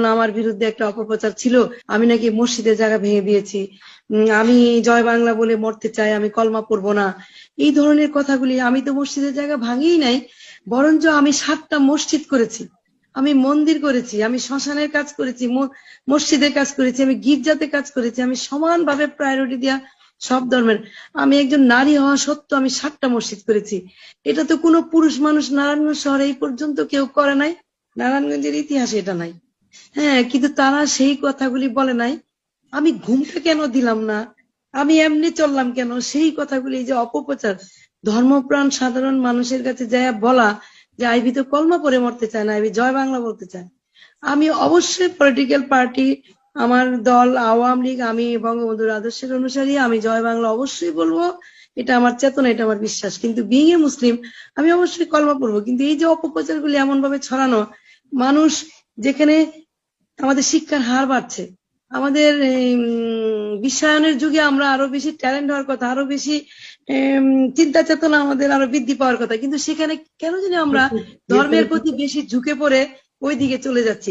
যেমন আমার বিরুদ্ধে একটা অপপ্রচার ছিল, আমি নাকি মসজিদের জায়গা ভেঙে দিয়েছি। আমি জয় বাংলা বলে মরতে চাই, আমি কলমা পড়ব না। এই ধরনের কথাগুলি আমি তো মসজিদের জায়গা ভাঙিই নাই, বরঞ্চ আমি সাতটা মসজিদ করেছি। আমি মন্দির করেছি, আমি শ্মশানের কাজ করেছি মসজিদের কাজ করেছি, আমি গির্জাতে কাজ করেছি, আমি সমানভাবে প্রায়োরিটি দেওয়া সব ধর্মের। আমি একজন নারী হওয়া সত্ত্বেও আমি সাতটা মসজিদ করেছি। এটা তো কোনো পুরুষ মানুষ নারায়ণগঞ্জ শহরে এই পর্যন্ত কেউ করে নাই। নারায়ণগঞ্জের ইতিহাসে এটা নাই। হ্যাঁ কিন্তু তারা সেই কথাগুলি বলে নাই। আমি ঘুমটা কেন দিলাম না? আমি এমনি চললাম কেন? সেই কথাগুলি যে অপপ্রচার, ধর্মপ্রাণ সাধারণ মানুষের কাছে যায় বলা, যে আইবি তো কলমা পরে মরতে চায় না আইবি জয় বাংলা বলতে চায়। আমি অবশ্যই পলিটিক্যাল পার্টি আমার দল, আওয়ামী লীগ, আমি বঙ্গবন্ধুর আদর্শের অনুসারী, আমি জয় বাংলা অবশ্যই বলব। এটা আমার চেতনা, এটা আমার বিশ্বাস। কিন্তু বিং এ মুসলিম আমি অবশ্যই কলমা পড়ব। কিন্তু এই যে অপপ্রচারগুলি এমন ভাবে ছড়ানো, মানুষ যেখানে আমাদের শিক্ষার হার বাড়ছে। আমাদের বিশ্বায়নের যুগে আমরা আরও বেশি ট্যালেন্ট হওয়ার কথা আরও বেশি চিন্তা চেতনা আমাদের আরও বৃদ্ধি পাওয়ার কথা। কিন্তু সেখানে কেন জানি আমরা ধর্মের প্রতি বেশি ঝুঁকে পড়ে ওই দিকে চলে যাচ্ছি।